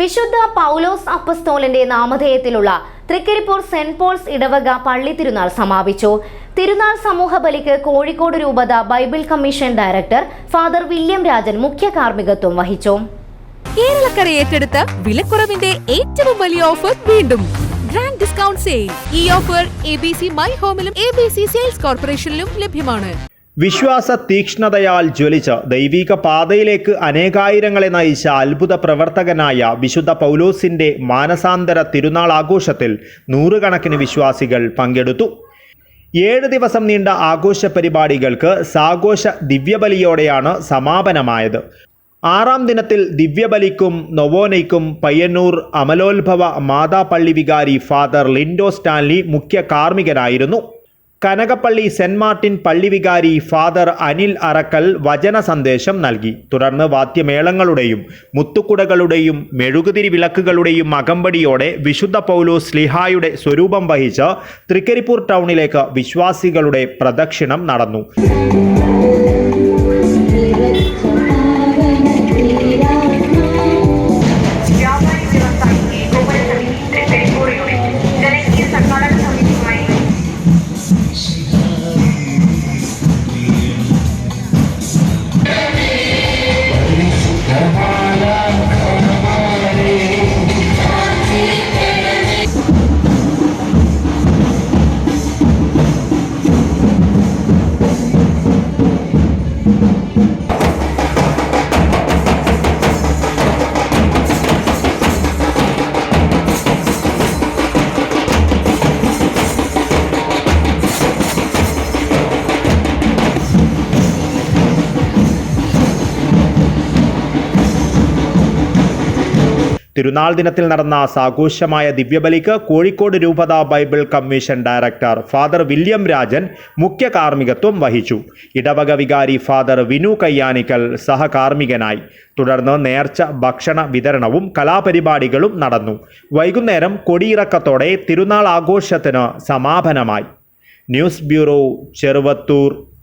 വിശുദ്ധ പൗലോസ് അപ്പസ്തോലിന്റെ നാമധേയത്തിലുള്ള തൃക്കരിപ്പൂർ സെന്റ് പോൾസ് ഇടവക പള്ളി തിരുനാൾ സമാപിച്ചു. തിരുനാൾ സമൂഹ ബലിക്ക് കോഴിക്കോട് രൂപത Bible commission director father William Rajan മുഖ്യ കാർമ്മികത്വം വഹിച്ചു. കേരളക്കര ഏറ്റെടുത്ത വിലക്കുറവിന്റെ ഏറ്റവും വലിയ ഓഫർ വീണ്ടും. Grand discount sale. ഈ offer A B C my ഹോമിലും A B C sales കോർപ്പറേഷനിലും ലഭ്യമാണ്. വിശ്വാസ തീക്ഷ്ണതയാൽ ജ്വലിച്ച് ദൈവിക പാതയിലേക്ക് അനേകായിരങ്ങളെ നയിച്ച അത്ഭുത പ്രവർത്തകനായ വിശുദ്ധ പൗലോസിന്റെ മാനസാന്തര തിരുനാൾ ആഘോഷത്തിൽ നൂറുകണക്കിന് വിശ്വാസികൾ പങ്കെടുത്തു. ഏഴ് ദിവസം നീണ്ട ആഘോഷ പരിപാടികൾക്ക് സാഘോഷ ദിവ്യബലിയോടെയാണ് സമാപനമായത്. ആറാം ദിനത്തിൽ ദിവ്യബലിക്കും നൊവോനയ്ക്കും പയ്യന്നൂർ അമലോത്ഭവ മാതാപ്പള്ളി വികാരി ഫാദർ ലിൻഡോ സ്റ്റാൻലി മുഖ്യ കാർമ്മികനായിരുന്നു. കനകപ്പള്ളി സെന്റ് മാർട്ടിൻ പള്ളിവികാരി ഫാദർ അനിൽ അറക്കൽ വചന സന്ദേശം നൽകി. തുടർന്ന് വാദ്യമേളങ്ങളുടെയും മുത്തുക്കുടകളുടെയും മെഴുകുതിരി വിളക്കുകളുടെയും അകമ്പടിയോടെ വിശുദ്ധ പൗലോസ് സ്ലിഹായുടെ സ്വരൂപം വഹിച്ച് തൃക്കരിപ്പൂർ ടൗണിലേക്ക് വിശ്വാസികളുടെ പ്രദക്ഷിണം നടന്നു. Thank you. തിരുനാൾ ദിനത്തിൽ നടന്ന സാഘോഷമായ ദിവ്യബലിക്ക് കോഴിക്കോട് രൂപത Bible commission director father William Rajan മുഖ്യ കാർമ്മികത്വം വഹിച്ചു. ഇടവക വികാരി ഫാദർ വിനു കയ്യാനിക്കൽ സഹകാർമ്മികനായി. തുടർന്ന് നേർച്ച ഭക്ഷണ വിതരണവും കലാപരിപാടികളും നടന്നു. വൈകുന്നേരം കൊടിയിറക്കത്തോടെ തിരുനാൾ ആഘോഷത്തിന് സമാപനമായി. News bureau Cheruvathur.